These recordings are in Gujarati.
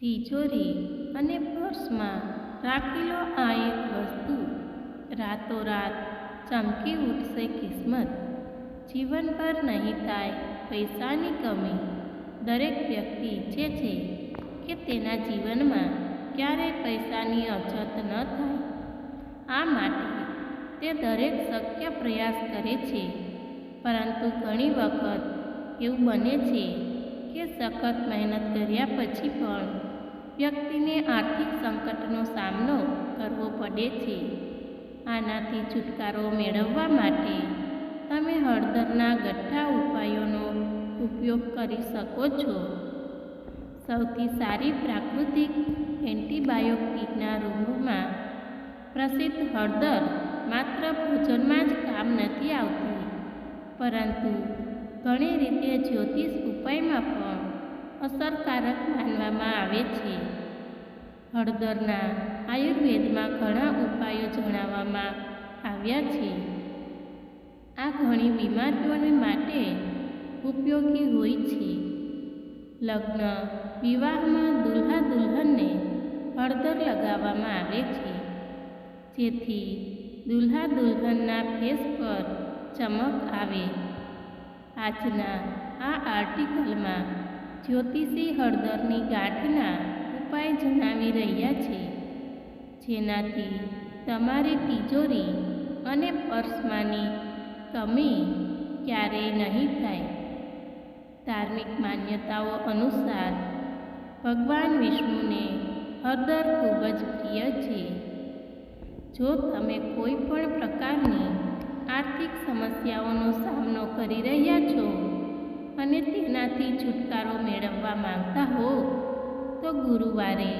તિજોરી અને પર્સમાં રાખેલો આ એક વસ્તુ રાતોરાત ચમકી ઉઠશે કિસ્મત. જીવનભર નહીં થાય પૈસાની કમી. દરેક વ્યક્તિ ઈચ્છે છે કે તેના જીવનમાં ક્યારેય પૈસાની અછત ન થાય. આ માટે તે દરેક શક્ય પ્રયાસ કરે છે. પરંતુ ઘણી વખત એવું બને છે કે સખત મહેનત કર્યા પછી પણ વ્યક્તિને આર્થિક સંકટનો સામનો કરવો પડે છે. આનાથી છુટકારો મેળવવા માટે તમે હળદરના ગઠ્ઠા ઉપાયોનો ઉપયોગ કરી શકો છો. સૌથી સારી પ્રાકૃતિક એન્ટીબાયોટિકના રૂમમાં પ્રસિદ્ધ હળદર માત્ર ભોજનમાં જ કામ નથી આવતી, પરંતુ ઘણી રીતે જ્યોતિષ ઉપાયમાં પણ અસરકારક માનવામાં હળદરના આયુર્વેદમાં ઘણા ઉપાયો જણાવવામાં આવ્યા છે. આ ઘણી બીમારીઓને માટે ઉપયોગી હોય છે. લગ્ન, વિવાહમાં દુલ્હા દુલ્હનને હળદર લગાવવામાં આવે છે. જેથી દુલ્હા દુલ્હનના ફેસ પર ચમક આવે. આજના આ આર્ટિકલમાં જ્યોતિષી હળદરની ગાંઠના ઉપાય જણાવી રહ્યા છે. જેનાથી તમારી તિજોરી અને પર્સમાંની કમી ક્યારેય નહીં થાય. ધાર્મિક માન્યતાઓ અનુસાર ભગવાન વિષ્ણુને હળદર ખૂબ જ પ્રિય છે. જો તમે કોઈ પણ પ્રકારની આર્થિક સમસ્યાઓનો સામનો કરી રહ્યા છો અને તેનાથી છુટકારો મેળવવા માંગતા હો તો ગુરુવારે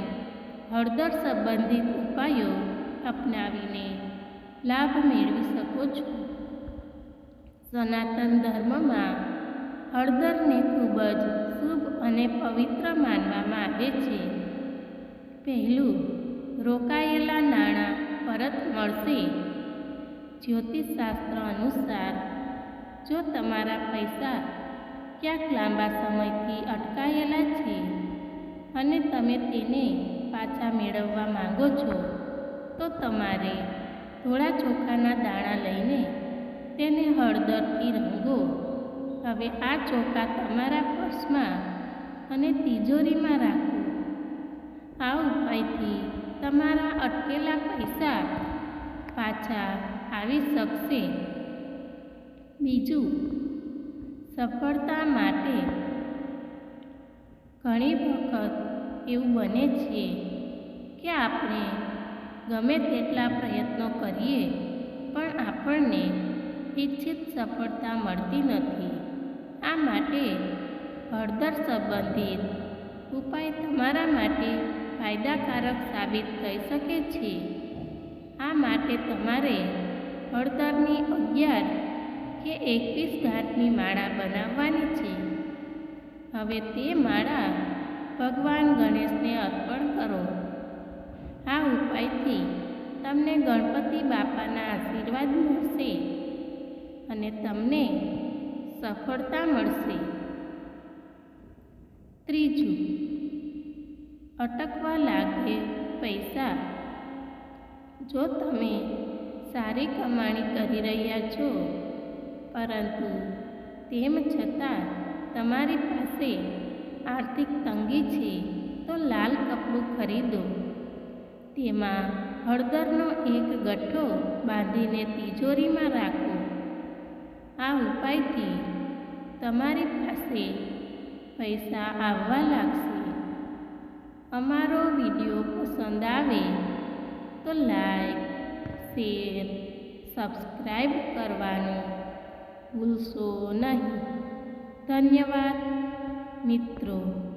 હળદર સંબંધિત ઉપાયો અપનાવીને લાભ મેળવી શકો છો. સનાતન ધર્મમાં હળદરને ખૂબ જ શુભ અને પવિત્ર માનવામાં આવે છે. પહેલું, રોકાયેલા નાણાં પરત મળશે. જ્યોતિષશાસ્ત્ર અનુસાર, જો તમારા પૈસા ક્યાંક લાંબા સમયથી અટકાયેલા છે અને તમે તેને પાછા મેળવવા માંગો છો, તો તમારે થોડા ચોખાના દાણા લઈને તેને હળદરથી રંગો. હવે આ ચોખા તમારા પર્સમાં અને તિજોરીમાં રાખો. આ ઉપાયથી તમારા અટકેલા પૈસા પાછા આવી શકશે. બીજું, સફળતા માટે ઘણી વખત એવું બને છે કે આપણે ગમે તેટલા પ્રયત્નો કરીએ, પણ આપણને ઈચ્છિત સફળતા મળતી નથી. આ માટે હળદર સંબંધિત ઉપાય તમારા માટે ફાયદાકારક સાબિત થઈ શકે છે. આ માટે તમારે હળદરની અગિયાર કે એકવીસ ગાંઠની માળા બનાવવાની છે. હવે તે માળા ભગવાન ગણેશને અર્પણ કરો. આ ઉપાયથી તમને ગણપતિ બાપાના આશીર્વાદ મળશે અને તમને સફળતા મળશે. ત્રીજું, અટકવા લાગે પૈસા. જો તમે સારી કમાણી કરી રહ્યા છો, પરંતુ તેમ છતાં તમારી પાસે આર્થિક તંગી છે, તો લાલ કપડું ખરીદો. તેમાં હળદરનો એક ગઠ્ઠો બાંધીને તિજોરીમાં રાખો. આ ઉપાયથી તમારી પાસે પૈસા આવવા લાગશે. અમારો વીડિયો પસંદ આવે તો લાઈક, શેર, સબસ્ક્રાઈબ કરવાનું ભૂલશો નહીં. ધન્યવાદ. મિત્રો.